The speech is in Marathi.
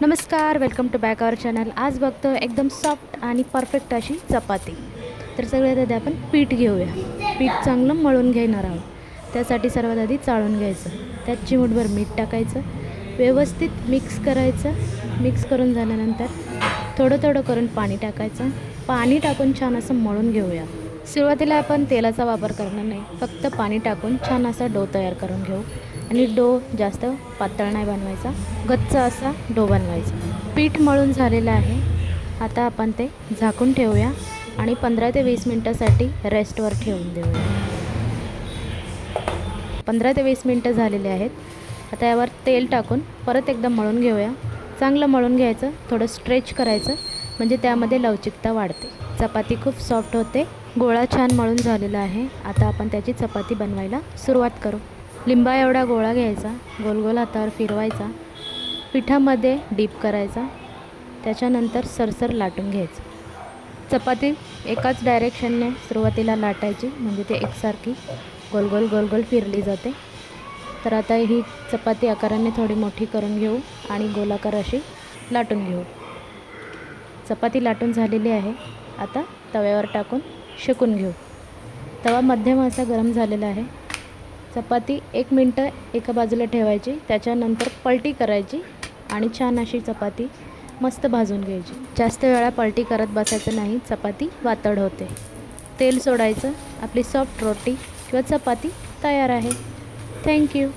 नमस्कार welcome to back our channel आज बघतो एकदम सॉफ्ट आणि परफेक्ट अशी चपाती. तर सगळ्यात आधी आपण पीठ घेऊया. पीठ चांगलं मळून घेणार आहोत. त्यासाठी सर्वात आधी चाळून घ्यायचं. त्यात चिमूटभर मीठ टाकायचं. व्यवस्थित मिक्स करायचं. मिक्स करून झाल्यानंतर थोडं थोडं करून पाणी टाकायचं. पाणी टाकून छान असं मळून घेऊया. सुरुवातीला आपण तेलाचा वापर करणार नाही. फक्त पाणी टाकून छान असा डो तयार करून घेऊ. आणि डो जास्त पातळ नाही बनवायचा. गच्च असा डो बनवायचा. पीठ मळून झालेलं आहे. आता आपण ते झाकून ठेवूया आणि पंधरा ते वीस मिनटासाठी रेस्टवर ठेवून देऊया. पंधरा ते वीस मिनटं झालेले आहेत. आता यावर तेल टाकून परत एकदा मळून घेऊया. चांगलं मळून घ्यायचं थोडं स्ट्रेच करायचं म्हणजे त्यामध्ये लवचिकता वाढते. चपाती खूप सॉफ्ट होते. गोळा छान मळून झालेला आहे. आता आपण त्याची चपाती बनवायला सुरुवात करू. लिंबा एवढा गोळा घ्यायचा गोल गोल हातावर फिरवायचा पिठामध्ये डीप करायचा त्याच्यानंतर सरसर लाटून घ्यायचं. चपाती एकाच डायरेक्शनने सुरुवातीला लाटायची म्हणजे ते एकसारखी गोल गोल गोल गोल फिरली जाते. तर आता ही चपाती आकाराने थोडी मोठी करून घेऊ आणि गोलाकार अशी लाटून घेऊ. चपाती लाटून झालेली आहे. आता तव्यावर टाकून शेकून घेऊ. तवा मध्यम असा गरम झालेला आहे. चपाती एक मिनटं एका बाजूला ठेवायची त्याच्यानंतर पलटी करायची आणि छान अशी चपाती मस्त भाजून घ्यायची. जास्त वेळा पलटी करत बसायचं नाही चपाती वातड होते. तेल सोडायचं आपली सॉफ्ट रोटी किंवा चपाती तयार आहे. थँक्यू